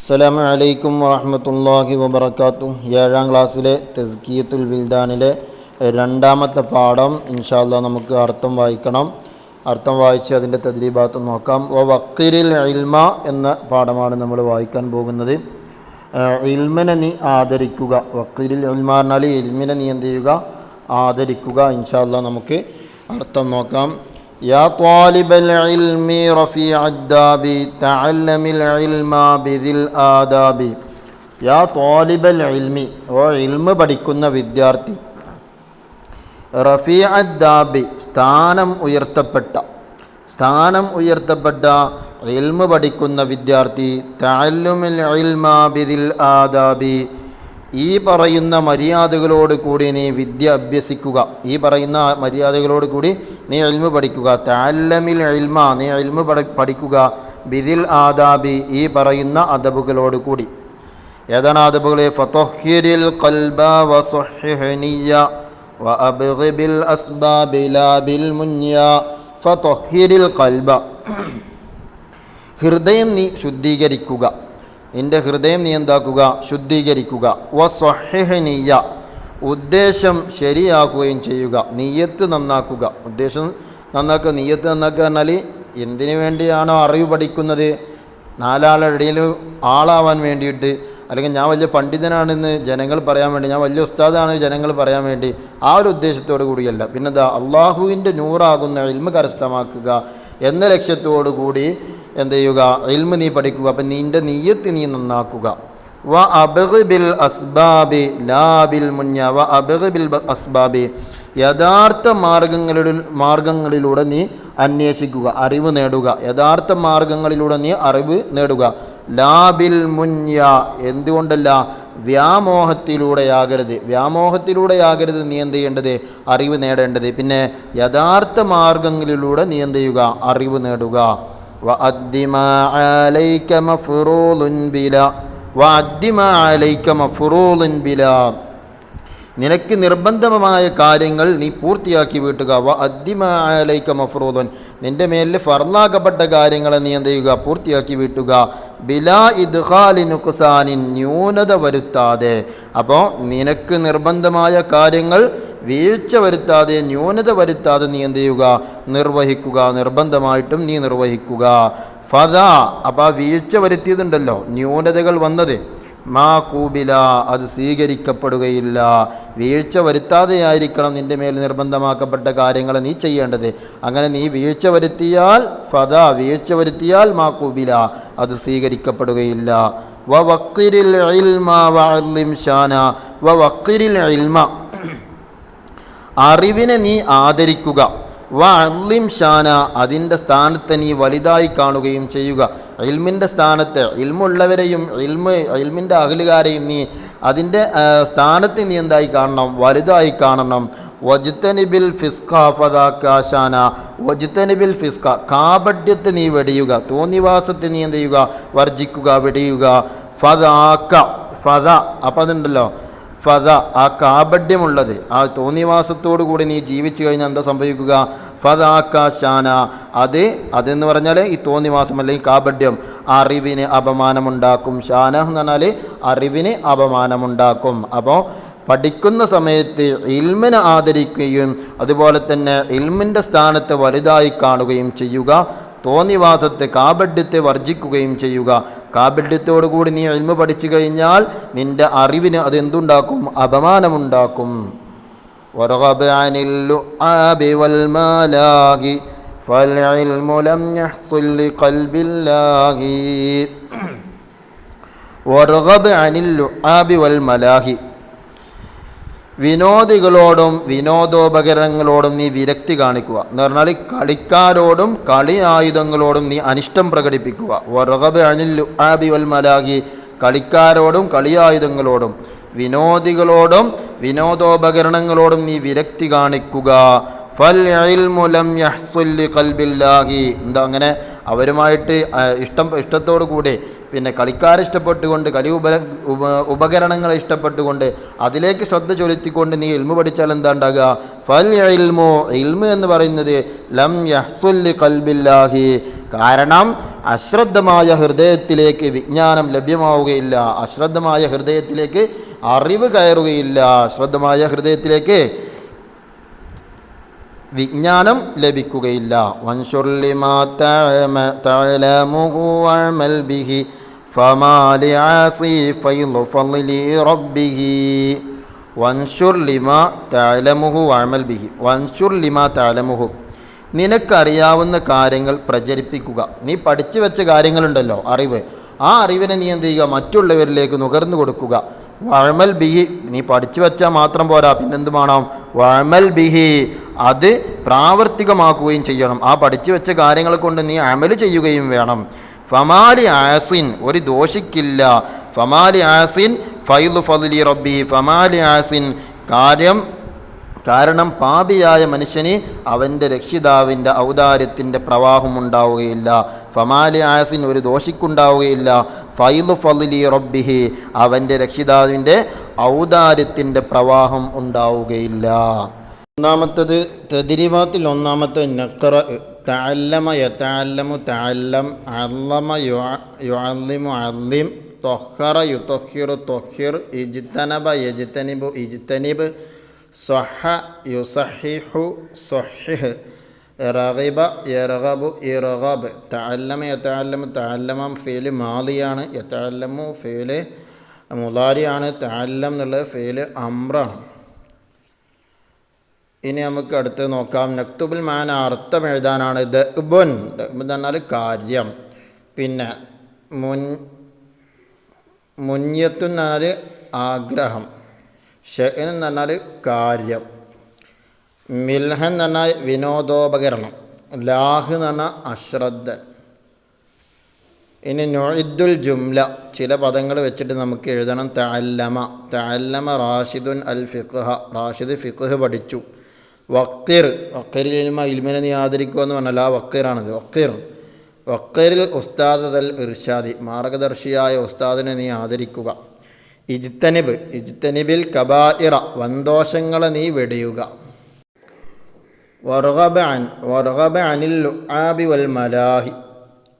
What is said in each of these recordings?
അസ്സലാമു വലൈക്കും വാഹമത്തല്ലാഹി വബർക്കാത്തും ഏഴാം ക്ലാസ്സിലെ തസ്കിയത്തുൽ വിൽദാനിലെ രണ്ടാമത്തെ പാഠം ഇൻഷാല്ല നമുക്ക് അർത്ഥം വായിക്കണം. അർത്ഥം വായിച്ച് അതിന്റെ തദ്രീഭാഗത്ത് നോക്കാം. വ വക്കിരിൽ ഇൽമ എന്ന പാഠമാണ് നമ്മൾ വായിക്കാൻ പോകുന്നത്. ഇൽമിനെ നീ ആദരിക്കുക. വക്കിരിൽ ഇൽമ പറഞ്ഞാൽ ഇൽമിനെ നീ എന്ത് ചെയ്യുക? ആദരിക്കുക. ഇൻഷാല്ല നമുക്ക് അർത്ഥം നോക്കാം. يا طالب العلم رفيع الداب تعلم العلم بذي الآداب يا طالب العلم ഓ ഇൽമ പഠിക്കുന്ന വിദ്യാർത്ഥി റഫീ അദ്ദാബി സ്ഥാനം ഉയർത്തപ്പെട്ട സ്ഥാനം ഉയർത്തപ്പെട്ട ഇൽമ പഠിക്കുന്ന വിദ്യാർത്ഥി തഅല്ലുമിൽ ഇൽമ ബിദിൽ ആദാബി ഈ പറയുന്ന മര്യാദകളോട് കൂടി നീ വിദ്യ അഭ്യസിക്കുക. ഈ പറയുന്ന മര്യാദകളോട് കൂടി നീ ഇൽമ പഠിക്കുക. താല്ലമിൽ ഇൽമ നീ പഠി പഠിക്കുക. ബിദിൽ ആദാബി ഈ പറയുന്ന അദബുകളോട് കൂടി. ഏതാണ് അദബുകളെ? ഫതൊഹിരിൽ ഖൽബ വസുഹിഹ് നിയ്യ വഅബ്ഗി ബിൽ അസ്ബാബി ലാ ബിൽ മുന്യ. ഫതൊഹിരിൽ ഖൽബ. ഹൃദയം നീ ശുദ്ധീകരിക്കുക. നിന്റെ ഹൃദയം നീ എന്താക്കുക ശുദ്ധീകരിക്കുക. വസ്വഹിഹ് നിയ്യ ഉദ്ദേശം ശരിയാക്കുകയും ചെയ്യുക. നീയത്ത് നന്നാക്കുക. ഉദ്ദേശം നന്നാക്കുക നീയത്ത് നന്നാക്കുക എന്നാൽ എന്തിനു വേണ്ടിയാണോ അറിവ് പഠിക്കുന്നത്? നാലാളിടയിൽ ആളാവാൻ വേണ്ടിയിട്ട്. അല്ലെങ്കിൽ ഞാൻ വലിയ പണ്ഡിതനാണെന്ന് ജനങ്ങൾ പറയാൻ വേണ്ടി ഞാൻ വലിയ ഉസ്താദാണ് ജനങ്ങൾ പറയാൻ വേണ്ടി ആ ഒരു ഉദ്ദേശത്തോടു കൂടിയല്ല. പിന്നെന്താ? അള്ളാഹുവിന്റെ നൂറാകുന്ന ഇൽമ കരസ്ഥമാക്കുക എന്ന ലക്ഷ്യത്തോടു കൂടി എന്ത് ചെയ്യുക? ഇൽമ നീ പഠിക്കുക. അപ്പം നിന്റെ നീയത്ത് നീ നന്നാക്കുക. വ അബഗ് ബിൽ അസ്ബാബി ലാബിൽ മുന്ന വ അബഗ് ബിൽ അസ്ബാബി. യഥാർത്ഥ മാർഗങ്ങളിൽ മാർഗങ്ങളിലൂടെ നീ അന്വേഷിക്കുക. അറിവ് നേടുക. യഥാർത്ഥ മാർഗങ്ങളിലൂടെ നീ അറിവ് നേടുക. ലാബിൽ മുന്യ. എന്തുകൊണ്ടല്ല? വ്യാമോഹത്തിലൂടെയാകരുത്. വ്യാമോഹത്തിലൂടെയാകരുത് നീ എന്ത് ചെയ്യേണ്ടത്? അറിവ് നേടേണ്ടത്. പിന്നെ യഥാർത്ഥ മാർഗങ്ങളിലൂടെ നീ എന്ത് ചെയ്യുക? അറിവ് നേടുക. وأد ما عليك مفروض بلا وأد ما عليك مفروض بلا നിനക്ക് നിർബന്ധമായ കാര്യങ്ങൾ നീ പൂർത്തിയാക്കി വീട്ടുക വ അദ്ദിമാലൈക്ക മഫ്രൂദൻ നിന്റെ മേലിൽ ഫർലാക്കപ്പെട്ട കാര്യങ്ങളെ നീ എന്ത് ചെയ്യുക പൂർത്തിയാക്കി വീട്ടുക ബിലാ ഇദ്ഖാലി നുക്സാനിൻ ന്യൂനത വരുത്താതെ അപ്പോൾ നിനക്ക് നിർബന്ധമായ കാര്യങ്ങൾ വീഴ്ച വരുത്താതെ ന്യൂനത വരുത്താതെ നീ എന്ത് ചെയ്യുക? നിർവഹിക്കുക. നിർബന്ധമായിട്ടും നീ നിർവഹിക്കുക. ഫത അപ്പോൾ ആ വീഴ്ച വരുത്തിയതുണ്ടല്ലോ. ന്യൂനതകൾ വന്നത്. മാ കൂബില. അത് സ്വീകരിക്കപ്പെടുകയില്ല. വീഴ്ച വരുത്താതെയായിരിക്കണം നിന്റെ മേൽ നിർബന്ധമാക്കപ്പെട്ട കാര്യങ്ങൾ നീ ചെയ്യേണ്ടത്. അങ്ങനെ നീ വീഴ്ച വരുത്തിയാൽ ഫത വീഴ്ച വരുത്തിയാൽ മാ കൂബില. അത് സ്വീകരിക്കപ്പെടുകയില്ല. വ വക്കിരിൽ ഇൽമ വ ഇൽമ. അറിവിനെ നീ ആദരിക്കുക. വ ഷാന അതിന്റെ സ്ഥാനത്തെ നീ വലുതായി കാണുകയും ചെയ്യുക. ഇൽമിന്റെ സ്ഥാനത്ത് ഇൽമുള്ളവരെയും ഇൽമ് ഇൽമിന്റെ അകലുകാരെയും നീ അതിന്റെ സ്ഥാനത്ത് നീ എന്തായി കാണണം? വലുതായി കാണണം. വജുത്തനിബിൽ ഫിസ്ക ഫദാക്കാശാന വജുത്തനിബിൽ ഫിസ്ക കാപഡ്യത്തെ നീ വെടിയുക. തോന്നിവാസത്തെ നീ എന്ത് ചെയ്യുക? വർജിക്കുക വെടിയുക. ഫദാക്ക ഫദ അപ്പം അതുണ്ടല്ലോ. ഫത ആ കാപഡ്യമുള്ളത് ആ തോന്നിവാസത്തോടു കൂടി നീ ജീവിച്ചു കഴിഞ്ഞാൽ എന്താ സംഭവിക്കുക? കാശാന അത് അതെന്ന് പറഞ്ഞാൽ ഈ തോന്നിവാസം അല്ലെങ്കിൽ കാപഡ്യം അറിവിന് അപമാനമുണ്ടാക്കും. ഷാന എന്ന് പറഞ്ഞാൽ അറിവിന് അപമാനമുണ്ടാക്കും. അപ്പോൾ പഠിക്കുന്ന സമയത്ത് ഇൽമിനെ ആദരിക്കുകയും അതുപോലെ തന്നെ ഇൽമിന്റെ സ്ഥാനത്ത് വലുതായി കാണുകയും ചെയ്യുക തോന്നിവാസത്തെ കാപഡ്യത്തെ വർജിക്കുകയും ചെയ്യുക. കാബല്യത്തോടുകൂടി നീ അൽമ പഠിച്ചു കഴിഞ്ഞാൽ നിന്റെ അറിവിന് അതെന്തുണ്ടാക്കും? എന്തുണ്ടാക്കും അപമാനമുണ്ടാക്കും അനിൽ ആബി വൽ മലാഹി വിനോദികളോടും വിനോദോപകരണങ്ങളോടും നീ വിരക്തി കാണിക്കുക. എന്ന് പറഞ്ഞാൽ കളിക്കാരോടും കളി ആയുധങ്ങളോടും നീ അനിഷ്ടം പ്രകടിപ്പിക്കുക. വറഗബ് അനിൽ ആബി വൽ മലാഹി കളിക്കാരോടും കളിയായുധങ്ങളോടും വിനോദികളോടും വിനോദോപകരണങ്ങളോടും നീ വിരക്തി കാണിക്കുക. ഫൽ ഇൽമു ലം യഹ്സുൽ ലി ഖൽബില്ലാഹി എന്താ അങ്ങനെ? അവരുമായിട്ട് ഇഷ്ടം ഇഷ്ടത്തോടു കൂടി പിന്നെ കളിക്കാരെ ഇഷ്ടപ്പെട്ടുകൊണ്ട് കലി ഉപ ഉപ ഉപകരണങ്ങളെ ഇഷ്ടപ്പെട്ടുകൊണ്ട് അതിലേക്ക് ശ്രദ്ധ ചൊലുത്തിക്കൊണ്ട് നീ ഇൽമു പഠിച്ചാൽ എന്താ ഉണ്ടാകുക ഫൽ ഇൽമു ഇൽമു എന്ന് പറയുന്നത് ലം യഹ്സുല്ലി കൽബില്ലാഹി കാരണം അശ്രദ്ധമായ ഹൃദയത്തിലേക്ക് വിജ്ഞാനം ലഭ്യമാവുകയില്ല. അശ്രദ്ധമായ ഹൃദയത്തിലേക്ക് അറിവ് കയറുകയില്ല. അശ്രദ്ധമായ ഹൃദയത്തിലേക്ക് വിജ്ഞാനം ലഭിക്കുകയില്ല വൻഷുർലിമാ തഅമ- തഅലമുഹു വഅമൽ ബിഹി ഫമാ ലിആസി ഫൈളു ഫളലി റബ്ബിഹി വൻഷുർ ലിമാ തഅലമുഹു വഅമൽ ബിഹി വൻഷുർ ലിമാ തഅലമുഹു നിനക്കറിയാവുന്ന കാര്യങ്ങൾ പ്രചരിപ്പിക്കുക. നീ പഠിച്ചു വെച്ച കാര്യങ്ങളുണ്ടല്ലോ അറിവ്. ആ അറിവിനെ നീ എന്ത് ചെയ്യുക? മറ്റുള്ളവരിലേക്ക് നുകർന്നു കൊടുക്കുക. വഴമൽ ബിഹി നീ പഠിച്ചു വെച്ചാൽ മാത്രം പോരാ. പിന്നെന്തുമാണോ വഴമൽ ബിഹി. അത് പ്രാവർത്തികമാക്കുകയും ചെയ്യണം. ആ പഠിച്ചു വെച്ച കാര്യങ്ങൾ കൊണ്ട് നീ അമൽ ചെയ്യുകയും വേണം. ഫമാലി ആസിൻ ഒരു ദോഷിക്കില്ല. ഫമാലി ആസിൻ ഫൈലു ഫലി റബ്ബി. ഫമാലി ആസിൻ കാര്യം കാരണം പാപിയായ മനുഷ്യന് അവന്റെ രക്ഷിതാവിന്റെ ഔദാര്യത്തിന്റെ പ്രവാഹം ഉണ്ടാവുകയില്ല. ഫമാലി ആസിൻ ഒരു ദോഷിക്കുണ്ടാവുകയില്ല. ഫൈലു ഫലി റബ്ബിഹി അവന്റെ രക്ഷിതാവിന്റെ ഔദാര്യത്തിന്റെ പ്രവാഹം ഉണ്ടാവുകയില്ല. ഒന്നാമത്തത് തതിരിവാത്തിൽ ഒന്നാമത്തെ നക്കറ തഅല്ലമ യതഅല്ലമു തഅല്ലം അല്ലമ യുഅല്ലിമു അല്ലിം തൊഹറ യുതൊഹിറു തൊഹിർ ഇജ്തനബ യജ്തനിബു ഇജ്തനിബ് സ്വഹ യുസഹിഹു സ്വഹിഹ് റഗിബ യർഗബു ഇറഗബ് തഅല്ലമ യതഅല്ലമു തഅല്ലമം ഫേൽ മാലിയാണ് യതഅല്ലമു ഫേൽ മുലാരിയാണ് തഅല്ലം എന്നുള്ളത് ഫേൽ അമ്രാണ്. ഇനി നമുക്ക് അടുത്ത് നോക്കാം. നക്തുബുൽ മാന അർത്ഥം എഴുതാനാണ് ദബുൻ എന്ന് പറഞ്ഞാൽ കാര്യം. പിന്നെ മുൻ മുന്യത്തു എന്ന് പറഞ്ഞാൽ ആഗ്രഹം. ഷെൻ എന്ന് പറഞ്ഞാൽ കാര്യം. മിൽഹൻ എന്ന് പറഞ്ഞാൽ വിനോദോപകരണം. ലാഹ് എന്ന് പറഞ്ഞാൽ അശ്രദ്ധൻ. ഇനി നൊയിദ്ദുൽ ജുംല. ചില പദങ്ങൾ വെച്ചിട്ട് നമുക്ക് എഴുതണം. തഅല്ലമ. തഅല്ലമ റാഷിദുൻ അൽ ഫിഖ്ഹ. റാഷിദ് ഫിഖ്ഹ് പഠിച്ചു. വക്കീർ. വക്കീറിൽ ഇൽമ ഇൽമിനെ നീ ആദരിക്കുക എന്ന് പറഞ്ഞാൽ ആ വക്കീറാണിത്. വക്കീർ. വക്കീറിൽ ഉസ്താദ് അൽ ഇർഷാദി മാർഗദർശിയായ ഉസ്താദിനെ നീ ആദരിക്കുക. ഇജ്തനിബ് ഇജ്തനിബിൽ കബായിറ വന്തോഷങ്ങളെ നീ വെടിയുക. വർഗബ അൻ വർഗബ അനിൽ ആബി വൽ മലാഹി.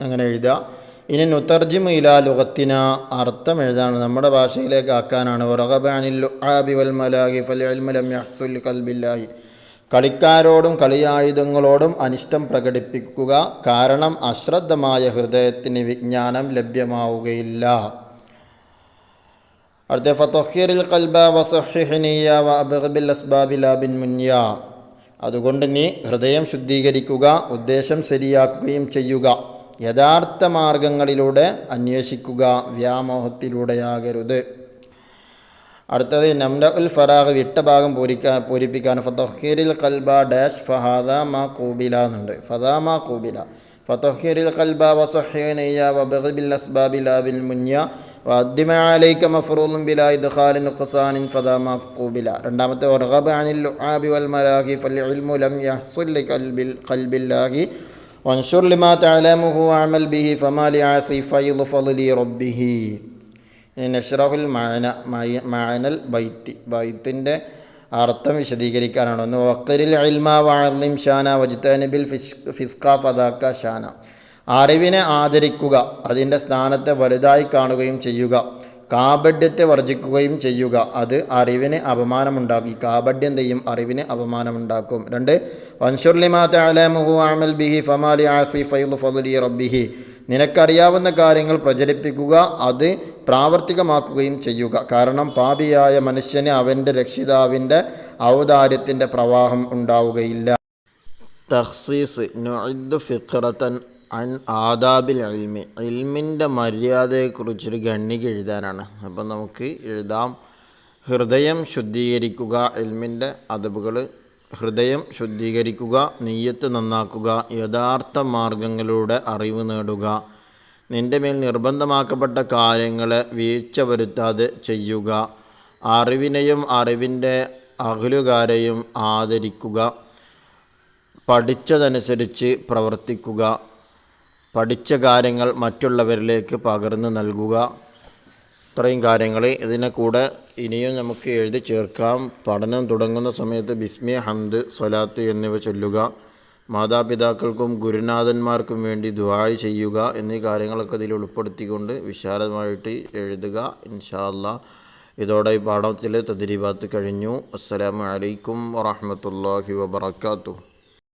അങ്ങനെ എഴുതുക. ഇനി നുത്തർജിമു ഇലാ ലുഗത്തിന അർത്ഥം എഴുതാണ്. നമ്മുടെ ഭാഷയിലേക്ക് ആക്കാനാണ്. വർഗബ അനിൽ ആബി വൽ മലാഹി ഫൽ ഇൽമു ലം യഹ്സുൽ ഖൽബില്ലാഹി. കളിക്കാരോടും കളിയായുധങ്ങളോടും അനിഷ്ടം പ്രകടിപ്പിക്കുക കാരണം അശ്രദ്ധമായ ഹൃദയത്തിന് വിജ്ഞാനം ലഭ്യമാവുകയില്ല. അടുത്ത ഫതൊഹീറിൽ കൽബ വസഹിഹ്നിയ വ അബ്ഗബിൽ അസ്ബാബി ലാബിൻ മുന്യ അതുകൊണ്ട് നീ ഹൃദയം ശുദ്ധീകരിക്കുക ഉദ്ദേശം ശരിയാക്കുകയും ചെയ്യുക. യഥാർത്ഥ മാർഗങ്ങളിലൂടെ അന്വേഷിക്കുക വ്യാമോഹത്തിലൂടെയാകരുത്. അടുത്തത് നംല ഉൽ ഫറാഖ് വിട്ട ഭാഗം പൂരിക്കാൻ പൂരിപ്പിക്കാൻ ഫതഹീരിൽ കൽബ ഡാഷ് ഫഹാദ മാ കൂബില എന്നുണ്ട്. ഫദാ മാ കൂബില. ഫതഹീറിൽ കൽബ വസഹീനയ്യ വബിൽ അസ്ബാബി ലാബിൽ മുന്യ വദ്ദിമ അലൈക മഫറൂലും ബില ഇദ്ഖാലി നുഖ്സാനിൻ ഫദാ മാ കൂബില. രണ്ടാമത്തെ വർഗബ അനിൽ ലുആബി വൽ മലാഹി ഫൽ ഇൽമു ലം യഹ്സുൽ ഖൽബില്ലാഹി വൻഷുർ ലിമാ തഅലമുഹു വഅമൽ ബിഹി ഫമാ ലിആസി ഫൈളു ഫളലി റബ്ബിഹി. ഇനി നഷ്റഹുൽ മാന മാനൽ ബൈത്തി ബൈത്തിന്റെ അർത്ഥം വിശദീകരിക്കാനാണ്. ഒന്ന് വക്കറിൽ അൽമ വാർലിം ഷാന വജിത്തനബിൽ ഫിസ് ഫിസ്ക ഫദാക്ക ഷാന അറിവിനെ ആദരിക്കുക അതിന്റെ സ്ഥാനത്തെ വലുതായി കാണുകയും ചെയ്യുക കാബഡ്യത്തെ വർജിക്കുകയും ചെയ്യുക അത് അറിവിന് അപമാനമുണ്ടാക്കി കാബഡ്യം തെയ്യും അറിവിന് അപമാനമുണ്ടാക്കും. രണ്ട് വൻഷുർലിമാത്ത അലമുഹു ബിഹി ഫമാലി ആസി റബ്ബിഹി. നിനക്കറിയാവുന്ന കാര്യങ്ങൾ പ്രചരിപ്പിക്കുക അത് പ്രാവർത്തികമാക്കുകയും ചെയ്യുക. കാരണം പാപിയായ മനുഷ്യന് അവന്റെ രക്ഷിതാവിന്റെ ഔദാര്യത്തിന്റെ പ്രവാഹം ഉണ്ടാവുകയില്ല. തഹ്സീസ്. നൊഇദ് അൻ ആദാബിൽ ഇൽമി. ഇൽമിന്റെ മര്യാദയെക്കുറിച്ചൊരു ഗണ്ണിക എഴുതാനാണ്. അപ്പം നമുക്ക് എഴുതാം. ഹൃദയം ശുദ്ധീകരിക്കുക. ഇൽമിന്റെ അതബുകൾ ഹൃദയം ശുദ്ധീകരിക്കുക. നെയ്യത്ത് നന്നാക്കുക. യഥാർത്ഥ മാർഗങ്ങളിലൂടെ അറിവ് നേടുക. നിന്റെ മേൽ നിർബന്ധമാക്കപ്പെട്ട കാര്യങ്ങളെ വീഴ്ച വരുത്താതെ ചെയ്യുക. അറിവിനെയും അറിവിന്റെ അകലുകാരെയും ആദരിക്കുക. പഠിച്ചതനുസരിച്ച് പ്രവർത്തിക്കുക. പഠിച്ച കാര്യങ്ങൾ മറ്റുള്ളവരിലേക്ക് പകർന്നു നൽകുക. ഇത്രയും കാര്യങ്ങൾ ഇതിനെ കൂടെ ഇനിയും നമുക്ക് എഴുതി ചേർക്കാം. പഠനം തുടങ്ങുന്ന സമയത്ത് ബിസ്മി ഹംദ് സ്വലാത്ത് എന്നിവ ചൊല്ലുക. മാതാപിതാക്കൾക്കും ഗുരുനാഥന്മാർക്കും വേണ്ടി ദുബായ് ചെയ്യുക എന്നീ കാര്യങ്ങളൊക്കെ ഇതിൽ ഉൾപ്പെടുത്തിക്കൊണ്ട് വിശാലമായിട്ട് എഴുതുക. ഇൻഷാല്ല ഇതോടെ ഈ പാഠത്തിലെ തദ്രീബാത്ത് കഴിഞ്ഞു. അസ്സലാമു അലൈക്കും വറഹ്മത്തുള്ളാഹി വബറകാതുഹു.